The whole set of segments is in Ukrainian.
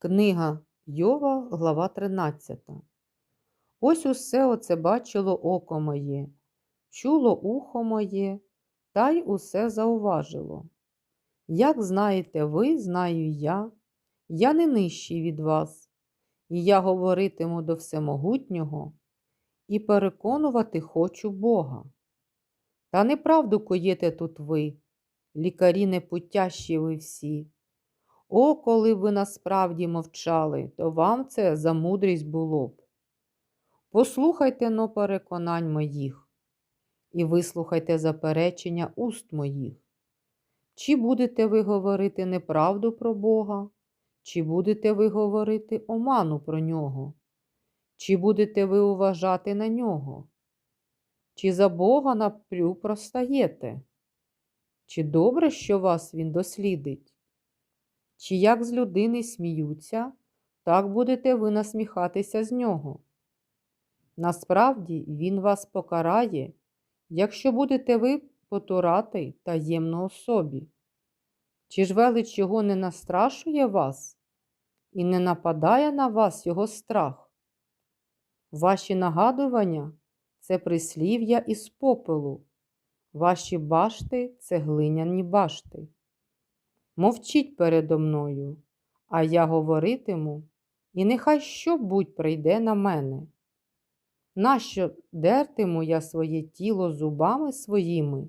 Книга Йова, глава 13. Ось усе оце бачило око моє, чуло ухо моє, та й усе зауважило. Як знаєте ви, знаю я, я не нижчий від вас, і я говоритиму до Всемогутнього і переконувати хочу Бога. Та неправду коєте тут ви, лікарі непутящі ви всі. О, коли ви насправді мовчали, то вам це за мудрість було б. Послухайте но переконань моїх і вислухайте заперечення уст моїх. Чи будете ви говорити неправду про Бога, чи будете ви говорити оману про нього? Чи будете ви уважати на нього? Чи за Бога напрю простаєте? Чи добре, що вас він дослідить? Чи як з людини сміються, так будете ви насміхатися з нього. Насправді він вас покарає, якщо будете ви потурати таємно особі. Чи ж велич його не настрашує вас і не нападає на вас його страх? Ваші нагадування це прислів'я із попелу, ваші башти це глиняні башти. Мовчіть передо мною, а я говоритиму, і нехай що будь прийде на мене. Нащо дертиму я своє тіло зубами своїми,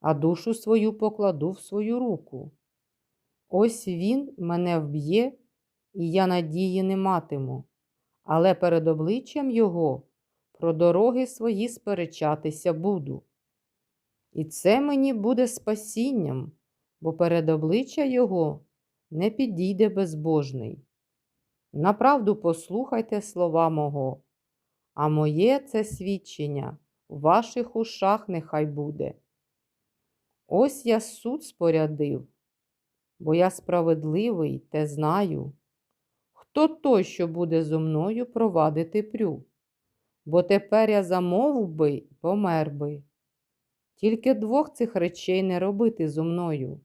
а душу свою покладу в свою руку? Ось він мене вб'є, і я надії не матиму, але перед обличчям його про дороги свої сперечатися буду. І це мені буде спасінням бо перед обличчя його не підійде безбожний. Направду послухайте слова мого, а моє це свідчення в ваших ушах нехай буде. Ось я суд спорядив, бо я справедливий те знаю. Хто той, що буде зо мною провадити прю? Бо тепер я замовив би помер би. Тільки двох цих речей не робити зо мною.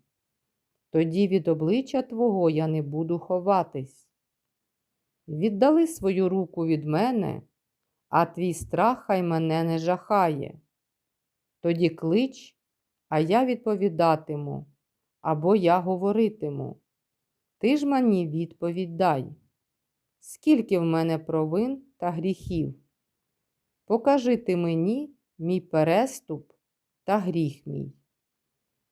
Тоді від обличчя Твого я не буду ховатись. Віддали свою руку від мене, а твій страх хай мене не жахає. Тоді клич, а я відповідатиму, або я говоритиму. Ти ж мені відповідь дай. Скільки в мене провин та гріхів? Покажи ти мені мій переступ та гріх мій.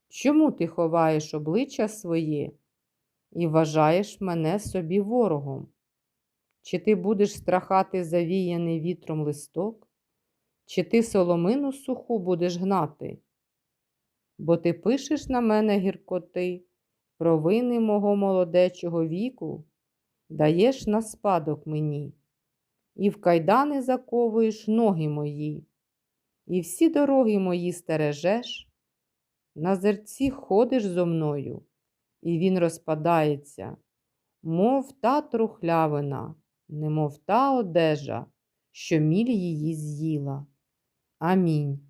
Чому ти ховаєш обличчя своє і вважаєш мене собі ворогом? Чи ти будеш страхати завіяний вітром листок, чи ти соломину суху будеш гнати? Бо ти пишеш на мене гіркоти, провини мого молодечого віку, даєш на спадок мені, і в кайдани заковуєш ноги мої, і всі дороги мої стережеш. На зерці ходиш зо мною, і він розпадається, мов та трухлявина, немов та одежа, що міль її з'їла. Амінь.